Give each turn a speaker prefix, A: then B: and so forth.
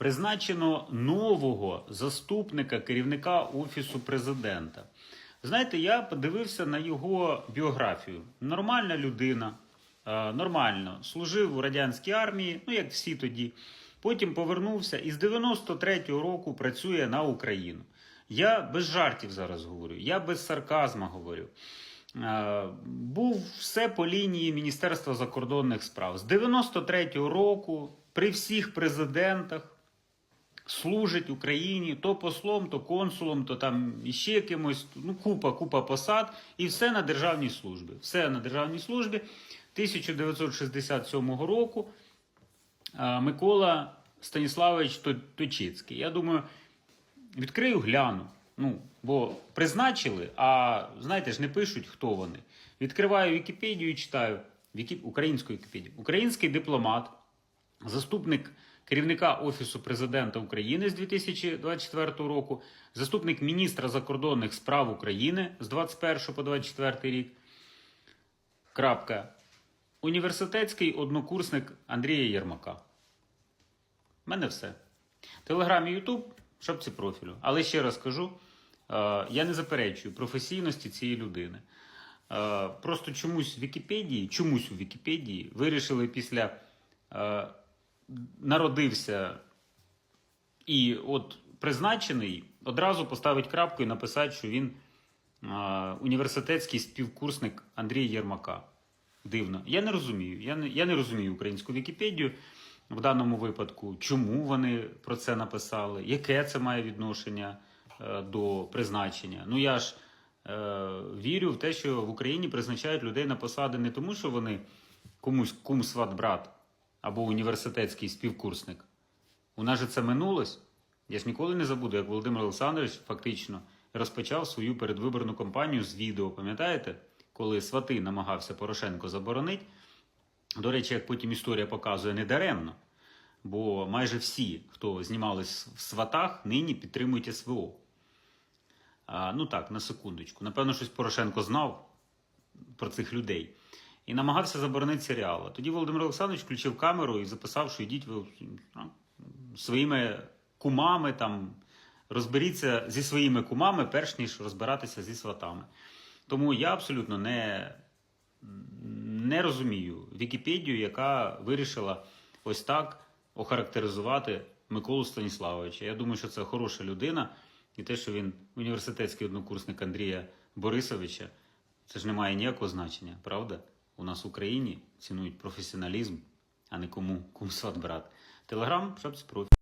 A: призначено нового заступника керівника Офісу президента. Знаєте, я подивився на його біографію. Нормальна людина, е, нормально служив у радянській армії, ну як всі тоді. Потім повернувся і з 93-го року працює на Україну. Я без жартів зараз говорю, я без сарказму говорю. Е, Був все по лінії Міністерства закордонних справ. З 93-го року при всіх президентах служить Україні то послом, то консулом, то там іще якимось, ну, купа, купа посад, і все на державній службі. Все на державній службі. 1967 року Микола Станіславович Точицький. Я думаю, відкрию, гляну. Ну, бо призначили, а знаєте ж, не пишуть, хто вони. Відкриваю Вікіпедію і читаю Вікі... українську Вікіпедію. Український дипломат, заступник керівника Офісу президента України з 2024 року, заступник міністра закордонних справ України з 21 по 24 рік. Крапка. Університетський однокурсник Андрія Єрмака. У мене все. Телеграм і Ютуб, в шапці профілю. Але ще раз кажу, е, я не заперечую професійності цієї людини. Е, Просто чомусь в Вікіпедії, чомусь у Вікіпедії вирішили після е, народився і от призначений одразу поставити крапку і написати, що він університетський співкурсник Андрія Єрмака. Дивно. Я не розумію. Я не, я не розумію українську Вікіпедію в даному випадку, чому вони про це написали, яке це має відношення е, до призначення. Ну я ж е, вірю в те, що в Україні призначають людей на посади не тому, що вони комусь кум сват брат або університетський співкурсник. У нас же це минулось. Я ж ніколи не забуду, як Володимир Олександрович фактично розпочав свою передвиборну кампанію з відео, пам'ятаєте? Коли свати намагався Порошенко заборонити. До речі, як потім історія показує, не даремно. Бо майже всі, хто знімались в сватах, нині підтримують СВО. А, ну так, на секундочку. Напевно, щось Порошенко знав про цих людей і намагався заборонити серіал. Тоді Володимир Олександрович включив камеру і записав, що йдіть ви ну, своїми кумами, там, розберіться зі своїми кумами, перш ніж розбиратися зі сватами. Тому я абсолютно не, не розумію Вікіпедію, яка вирішила ось так охарактеризувати Миколу Станіславовича. Я думаю, що це хороша людина, і те, що він університетський однокурсник Андрія Борисовича, це ж не має ніякого значення, правда? У нас в Україні цінують професіоналізм, а не кому кум брат. Телеграм, шапці профі.